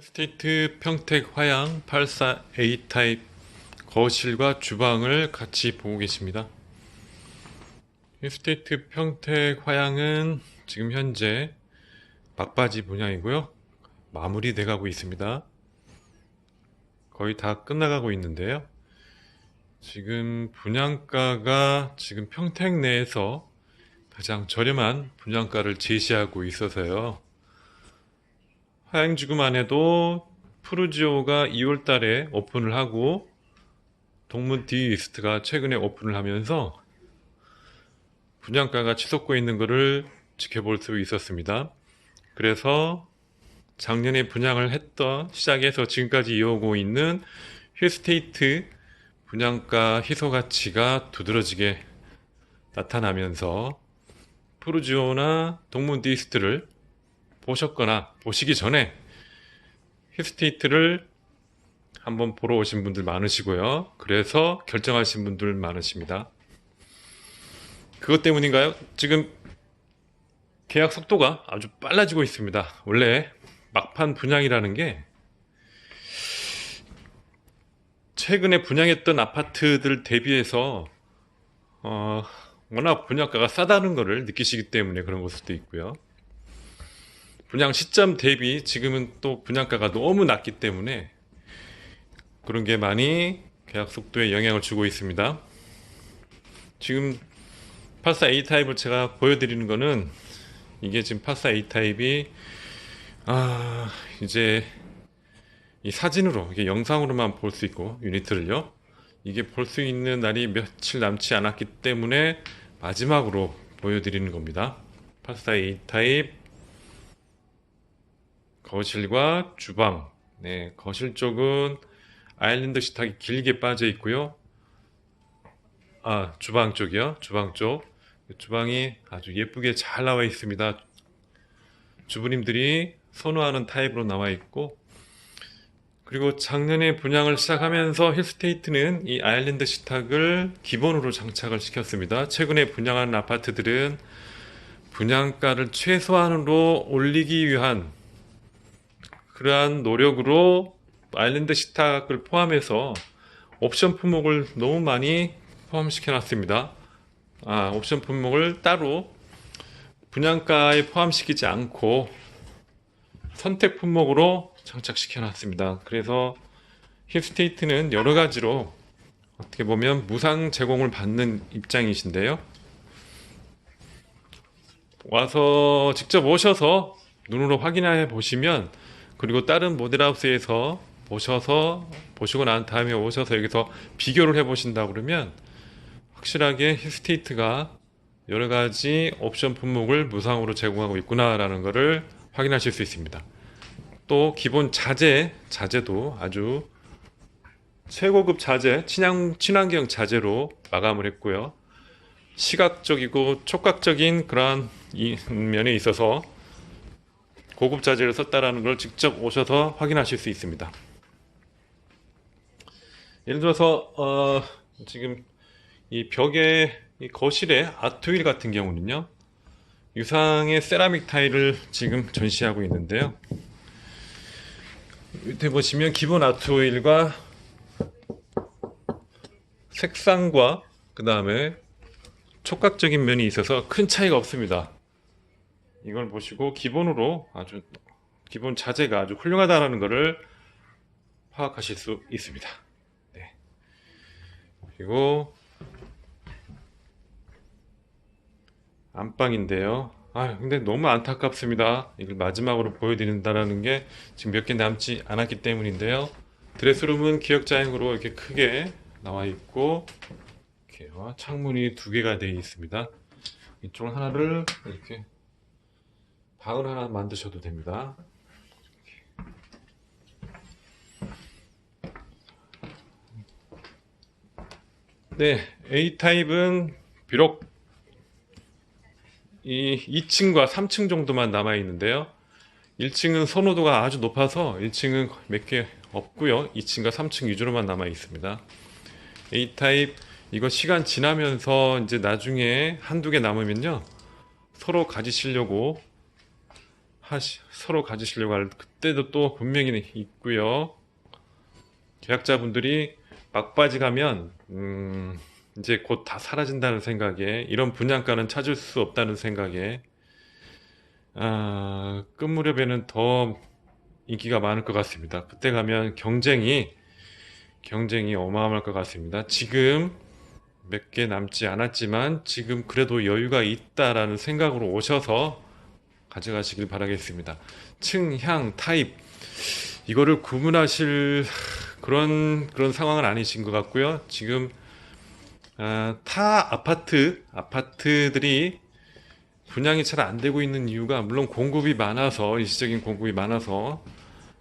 스테이트 평택 화양 84A 타입 거실과 주방을 같이 보고 계십니다. 스테이트 평택 화양은 지금 현재 막바지 분양이고요. 마무리돼 가고 있습니다. 거의 다 끝나가고 있는데요. 지금 분양가가 지금 평택 내에서 가장 저렴한 분양가를 제시하고 있어서요. 하양지구만 해도 푸르지오가 2월 달에 오픈을 하고 동문 디이스트가 최근에 오픈을 하면서 분양가가 치솟고 있는 것을 지켜볼 수 있었습니다. 그래서 작년에 분양을 했던 시작에서 지금까지 이어오고 있는 힐스테이트 분양가 희소 가치가 두드러지게 나타나면서 푸르지오나 동문 디이스트를 보셨거나 보시기 전에 힐스테이트를 한번 보러 오신 분들 많으시고요. 그래서 결정하신 분들 많으십니다. 그것 때문인가요? 지금 계약 속도가 아주 빨라지고 있습니다. 원래 막판 분양이라는 게 최근에 분양했던 아파트들 대비해서 어, 워낙 분양가가 싸다는 것을 느끼시기 때문에 그런 걸 수도 있고요. 분양 시점 대비 지금은 또 분양가가 너무 낮기 때문에 그런 게 많이 계약 속도에 영향을 주고 있습니다. 지금 84A 타입을 제가 보여드리는 거는 이게 지금 84A 타입이 아 이제 이 사진으로 이게 영상으로만 볼 수 있고 유니트를요 이게 볼 수 있는 날이 며칠 남지 않았기 때문에 마지막으로 보여드리는 겁니다. 84A 타입 거실과 주방. 네, 거실 쪽은 아일랜드 식탁이 길게 빠져 있고요. 아, 주방 쪽이요. 주방 쪽. 주방이 아주 예쁘게 잘 나와 있습니다. 주부님들이 선호하는 타입으로 나와 있고 그리고 작년에 분양을 시작하면서 힐스테이트는 이 아일랜드 식탁을 기본으로 장착을 시켰습니다. 최근에 분양한 아파트들은 분양가를 최소한으로 올리기 위한 그러한 노력으로 아일랜드 식탁을 포함해서 옵션 품목을 너무 많이 포함시켜 놨습니다. 아, 옵션 품목을 따로 분양가에 포함시키지 않고 선택 품목으로 장착시켜 놨습니다. 그래서 힙스테이트는 여러 가지로 어떻게 보면 무상 제공을 받는 입장이신데요. 와서 직접 오셔서 눈으로 확인해 보시면 그리고 다른 모델하우스에서 보셔서 보시고 난 다음에 오셔서 여기서 비교를 해 보신다 그러면 확실하게 힐스테이트가 여러 가지 옵션 품목을 무상으로 제공하고 있구나라는 것을 확인하실 수 있습니다. 또 기본 자재 자재도 아주 최고급 자재 친환 친환경 자재로 마감을 했고요. 시각적이고 촉각적인 그러한 이 면에 있어서 고급 자재를 썼다라는 걸 직접 오셔서 확인하실 수 있습니다. 예를 들어서 어, 지금 이 벽에 이 거실에 아트윌 같은 경우는요 유상의 세라믹 타일을 지금 전시하고 있는데요. 밑에 보시면 기본 아트윌과 색상과 그 다음에 촉각적인 면이 있어서 큰 차이가 없습니다. 이걸 보시고 기본으로 아주 기본 자재가 아주 훌륭하다라는 것을 파악하실 수 있습니다. 네. 그리고 안방인데요. 아, 근데 너무 안타깝습니다. 이걸 마지막으로 보여드린다라는 게 지금 몇 개 남지 않았기 때문인데요. 드레스룸은 기역자형으로 이렇게 크게 나와 있고, 이렇게 창문이 두 개가 되어 있습니다. 이쪽 하나를 이렇게 방을 하나 만드셔도 됩니다. 네, A 타입은 비록 이 2층과 3층 정도만 남아 있는데요. 1층은 선호도가 아주 높아서 1층은 몇 개 없고요. 2층과 3층 위주로만 남아 있습니다. A 타입 이거 시간 지나면서 이제 나중에 한두 개 남으면요. 서로 가지시려고 하시 서로 가지시려고 할 그때도 또 분명히 있고요. 계약자분들이 막바지 가면 음, 이제 곧 다 사라진다는 생각에 이런 분양가는 찾을 수 없다는 생각에 아, 끝 무렵에는 더 인기가 많을 것 같습니다. 그때 가면 경쟁이 경쟁이 어마어마할 것 같습니다. 지금 몇 개 남지 않았지만 지금 그래도 여유가 있다라는 생각으로 오셔서 가져가시길 바라겠습니다. 층, 향, 타입 이거를 구분하실 그런 그런 상황은 아니신 것 같고요. 지금 아, 타 아파트 아파트들이 분양이 잘 안 되고 있는 이유가 물론 공급이 많아서 일시적인 공급이 많아서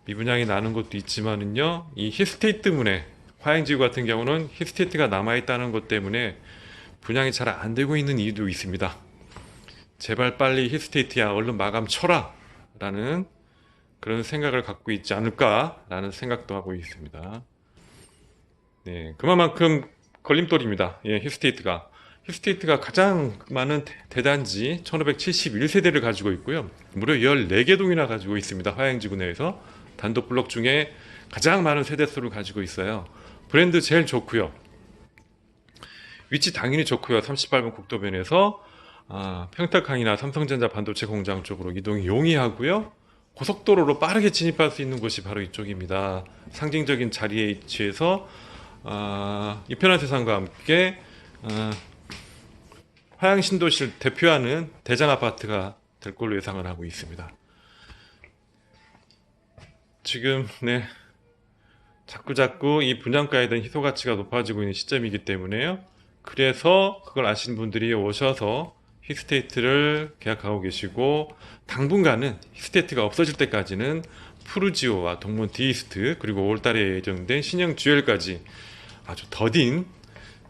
미분양이 나는 것도 있지만은요 이 히스테이트 때문에 화양지구 같은 경우는 히스테이트가 남아 있다는 것 때문에 분양이 잘 안 되고 있는 이유도 있습니다. 제발 빨리 히스테이트야 얼른 마감 쳐라 라는 그런 생각을 갖고 있지 않을까라는 생각도 하고 있습니다. 네, 그만큼 걸림돌입니다. 예, 히스테이트가. 히스테이트가 가장 많은 대- 대단지 1571세대를 가지고 있고요. 무려 14개 동이나 가지고 있습니다. 화양지구 내에서 단독 블록 중에 가장 많은 세대수를 가지고 있어요. 브랜드 제일 좋고요. 위치 당연히 좋고요. 38번 국도변에서 아, 평택항이나 삼성전자 반도체 공장 쪽으로 이동이 용이하고요. 고속도로로 빠르게 진입할 수 있는 곳이 바로 이쪽입니다. 상징적인 자리에 위치해서 아, 이 편한 세상과 함께 아, 화양 신도시를 대표하는 대장 아파트가 될 걸로 예상을 하고 있습니다. 지금 네 자꾸 자꾸 이 분양가에 대한 희소 가치가 높아지고 있는 시점이기 때문에요. 그래서 그걸 아시는 분들이 오셔서 히스테이트를 계약하고 계시고 당분간은 히스테이트가 없어질 때까지는 푸르지오와 동문 디이스트 그리고 5월달에 예정된 신형 주얼까지 아주 더딘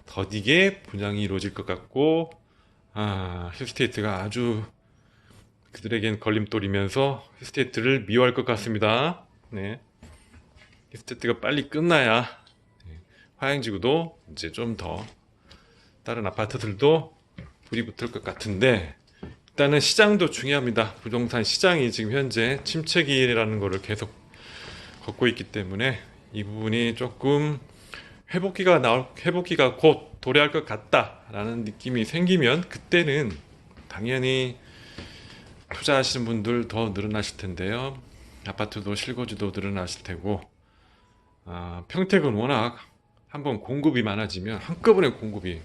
더디게 분양이 이루어질 것 같고 아 히스테이트가 아주 그들에겐 걸림돌이면서 히스테이트를 미워할 것 같습니다. 네. 히스테이트가 빨리 끝나야 네, 화양지구도 이제 좀 더 다른 아파트들도 불이 붙을 것 같은데 일단은 시장도 중요합니다. 부동산 시장이 지금 현재 침체기라는 거를 계속 걷고 있기 때문에 이 부분이 조금 회복기가 나올 회복기가 곧 도래할 것 같다라는 느낌이 생기면 그때는 당연히 투자하시는 분들 더 늘어나실 텐데요. 아파트도 실거주도 늘어나실 테고 아, 평택은 워낙 한번 공급이 많아지면 한꺼번에 공급이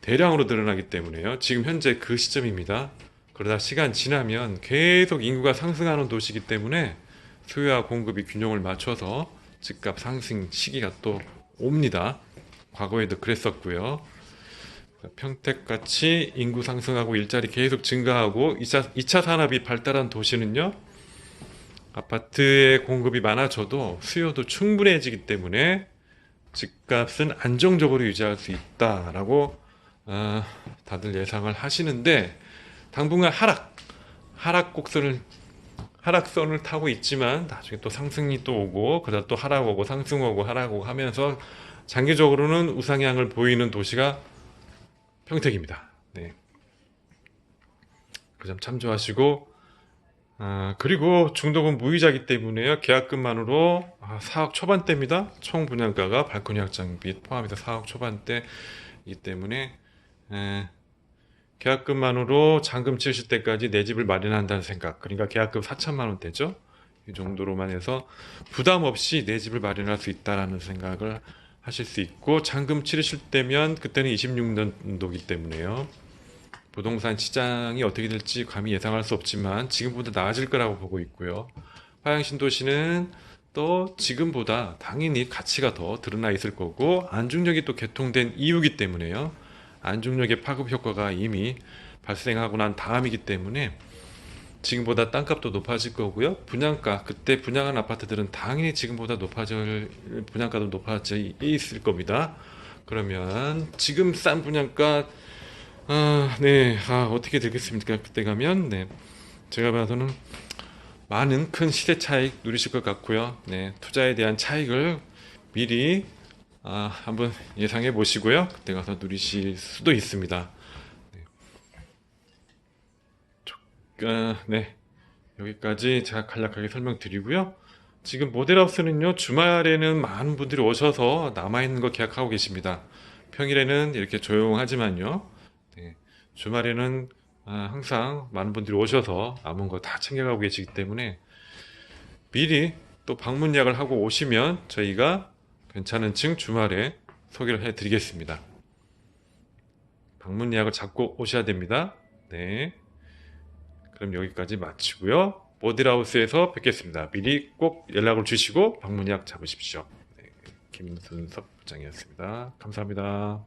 대량으로 늘어나기 때문에요. 지금 현재 그 시점입니다. 그러다 시간 지나면 계속 인구가 상승하는 도시이기 때문에 수요와 공급이 균형을 맞춰서 집값 상승 시기가 또 옵니다. 과거에도 그랬었고요. 평택같이 인구 상승하고 일자리 계속 증가하고 2차, 2차 산업이 발달한 도시는요. 아파트의 공급이 많아져도 수요도 충분해지기 때문에 집값은 안정적으로 유지할 수 있다라고 어, 다들 예상을 하시는데 당분간 하락 하락 곡선을 하락선을 타고 있지만 나중에 또 상승이 또 오고 그러다 또 하락 오고 상승 오고 하락 오고 하면서 장기적으로는 우상향을 보이는 도시가 평택입니다. 네. 그 점 참조하시고 아, 그리고 중독은 무이자기 때문에요. 계약금만으로 아, 4억 초반대입니다. 총 분양가가 발코니 확장 빚 포함해서 4억 초반대이기 때문에 에, 계약금만으로 잔금 치우실 때까지 내 집을 마련한다는 생각. 그러니까 계약금 4천만 원대죠. 이 정도로만 해서 부담 없이 내 집을 마련할 수 있다라는 생각을 하실 수 있고 잔금 치르실 때면 그때는 26년도기 때문에요. 부동산 시장이 어떻게 될지 감히 예상할 수 없지만 지금보다 나아질 거라고 보고 있고요. 화양 신도시는 또 지금보다 당연히 가치가 더 드러나 있을 거고 안중역이 또 개통된 이유기 때문에요. 안중역의 파급 효과가 이미 발생하고 난 다음이기 때문에 지금보다 땅값도 높아질 거고요. 분양가 그때 분양한 아파트들은 당연히 지금보다 높아질 분양가도 높아져 있을 겁니다. 그러면 지금 싼 분양가 아, 네. 아, 어떻게 되겠습니까? 그때 가면 네. 제가 봐서는 많은 큰 시세 차익 누리실 것 같고요. 네. 투자에 대한 차익을 미리 아, 한번 예상해 보시고요. 그때 가서 누리실 수도 있습니다. 네. 조- 아, 네. 여기까지 제가 간략하게 설명드리고요. 지금 모델하우스는요, 주말에는 많은 분들이 오셔서 남아있는 거 계약하고 계십니다. 평일에는 이렇게 조용하지만요, 네, 주말에는 아, 항상 많은 분들이 오셔서 남은 거 다 챙겨가고 계시기 때문에 미리 또 방문 예약을 하고 오시면 저희가 괜찮은 층 주말에 소개를 해드리겠습니다. 방문 예약을 잡고 오셔야 됩니다. 네. 그럼 여기까지 마치고요. 모델하우스에서 뵙겠습니다. 미리 꼭 연락을 주시고 방문 예약 잡으십시오. 네, 김순석 부장이었습니다. 감사합니다.